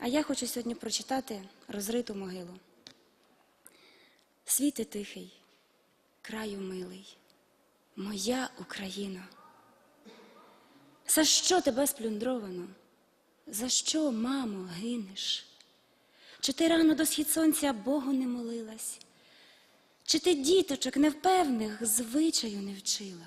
А я хочу сьогодні прочитати розриту могилу. Світи тихий, краю милий, моя Україна. За що тебе сплюндровано? За що, мамо, гинеш? Чи ти рано до схід сонця Богу не молилась? Чи ти діточок невпевних звичаю не вчила?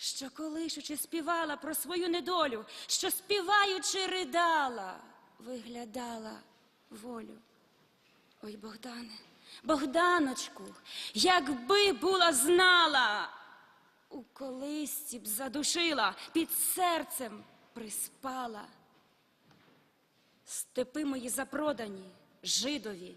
що колишучи співала про свою недолю, що співаючи ридала, виглядала волю. Ой, Богдане, Богданочку, якби була знала, у колисці б задушила, під серцем приспала. Степи мої запродані, жидові,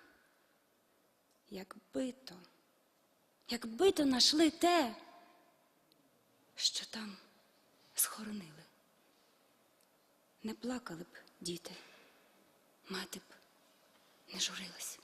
якби то, якби то нашли те, що там схоронили. Не плакали б діти, мати б не журилась.